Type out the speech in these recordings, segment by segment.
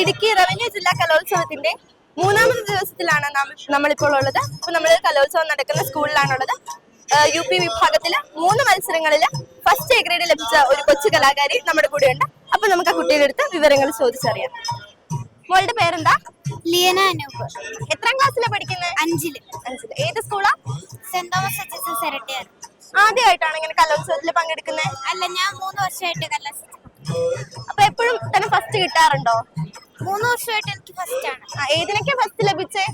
Idukki revenue ജില്ലാ കലോത്സവത്തിന്റെ മൂന്നാമത് ദിവസത്തിലാണ് നമ്മളിപ്പോൾ ഉള്ളത്. അപ്പൊ നമ്മൾ കലോത്സവം നടക്കുന്ന സ്കൂളിലാണുള്ളത്. യു പി വിഭാഗത്തിൽ മൂന്ന് മത്സരങ്ങളിൽ ഫസ്റ്റ് എ ഗ്രേഡ് ലഭിച്ച ഒരു കൊച്ചു കലാകാരി നമ്മുടെ കൂടെ ഉണ്ട് അപ്പൊ നമുക്ക് ആ കുട്ടിയുടെ അടുത്ത് വിവരങ്ങൾ ചോദിച്ചറിയാം. മോളുടെ പേരെന്താ? ലിയന അനൂപ്. എത്രാം ക്ലാസ്സിലാണ് പഠിക്കുന്നത് അഞ്ചിൽ. അഞ്ചിൽ. ഏത് സ്കൂളാ? Saint Thomas H S S ഇരട്ടിയാണ് ആദ്യമായിട്ടാണ് ഇങ്ങനെ കലോത്സവത്തിൽ പങ്കെടുക്കുന്നത് അല്ല ഞാൻ മൂന്ന് വർഷമായിട്ട് കലോത്സവം അപ്പൊ എപ്പോഴും തന്നെ ഫസ്റ്റ് കിട്ടാറുണ്ടോ? മൂന്ന് വർഷമായിട്ട് എനിക്ക് ഫസ്റ്റ് ആണ്. ആ, ഏതിനൊക്കെ ഫസ്റ്റ് ലഭിച്ചേ?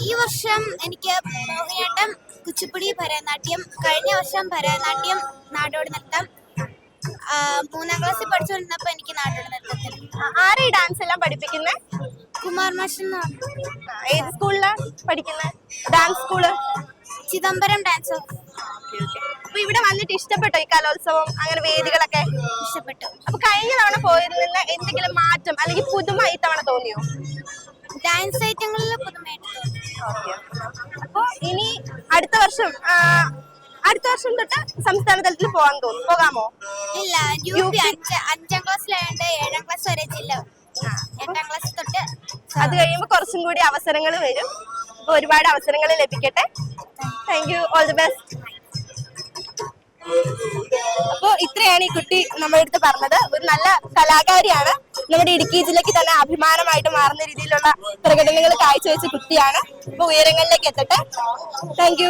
ഈ വർഷം എനിക്ക് മോഹിനിയാട്ടം കുച്ചിപ്പുടി ഭരതനാട്യം കഴിഞ്ഞ വർഷം ഭരതനാട്യം നാടോടി നൃത്തം ആ, മൂന്നാം ക്ലാസ്സിൽ പഠിച്ചുകൊണ്ടിരുന്നപ്പോൾ എനിക്ക് നാടോടി നൃത്തത്തിൽ. ആ, ആരാ ഈ ഡാൻസ് എല്ലാം പഠിപ്പിക്കുന്നത് കുമാർ മാഷൻ എന്ന്. പറഞ്ഞു ഏത് സ്കൂളിലാ പഠിക്കുന്നത് dance school Chidambaram dance of അപ്പൊ ഇവിടെ വന്നിട്ട് ഇഷ്ടപ്പെട്ടോ ഈ കലോത്സവം അങ്ങനെ വേദികളൊക്കെ? നിന്ന് എന്തെങ്കിലും മാറ്റം അല്ലെങ്കിൽ പുതുമ ഇത്തവണ തോന്നിയോ? ഡാൻസ് ഐറ്റങ്ങളിൽ പുതുമയായിട്ട് അപ്പൊ ഇനി അടുത്ത വർഷം അടുത്ത വർഷം തൊട്ട് സംസ്ഥാന തലത്തിൽ പോകാൻ തോന്നും പോകാമോ? ഇല്ല യു പി അഞ്ച് അഞ്ചാം ക്ലാസ്സിലായോണ്ട് ഏഴാം ക്ലാസ് വരെ ജില്ല. എട്ടാം ക്ലാസ് തൊട്ട് അത് കഴിയുമ്പോൾ കുറച്ചും കൂടി അവസരങ്ങൾ വരും. അപ്പൊ ഒരുപാട് അവസരങ്ങൾ ലഭിക്കട്ടെ. Thank you all the best അപ്പോ ഈ കുട്ടി നമ്മുടെ അടുത്ത് പറഞ്ഞത്. ഒരു നല്ല കലാകാരിയാണ്. നമ്മുടെ ഇടുക്കി ജില്ലയ്ക്ക് തന്നെ അഭിമാനമായിട്ട് മാറുന്ന രീതിയിലുള്ള പ്രകടനങ്ങൾ കാഴ്ചവെച്ച കുട്ടിയാണ്. അപ്പൊ ഉയരങ്ങളിലേക്ക് എത്തട്ടെ. താങ്ക്